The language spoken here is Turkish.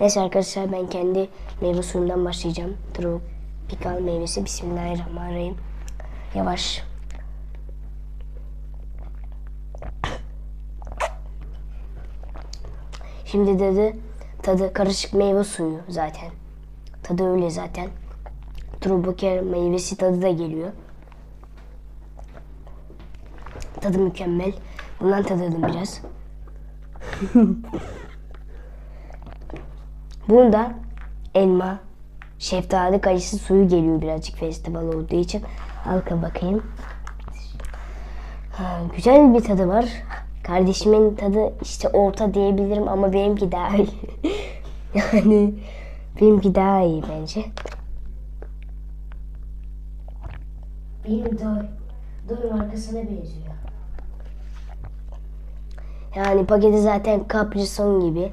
Neyse arkadaşlar ben kendi meyve suyumdan başlayacağım. Tropikal meyvesi. Bismillahirrahmanirrahim. Yavaş. Şimdi dedi tadı karışık meyve suyu zaten. Tadı öyle zaten. Tropikal meyvesi tadı da geliyor. Tadı mükemmel. Bundan tadadım biraz. Bunda elma, şeftali, kayısı suyu geliyor birazcık festival olduğu için. Halka bakayım. Ha, güzel bir tadı var. Kardeşimin tadı işte orta diyebilirim ama benimki daha iyi. yani benimki daha iyi bence. Benim doy, doy markasına benziyor. Yani paketi zaten Capri Sun gibi.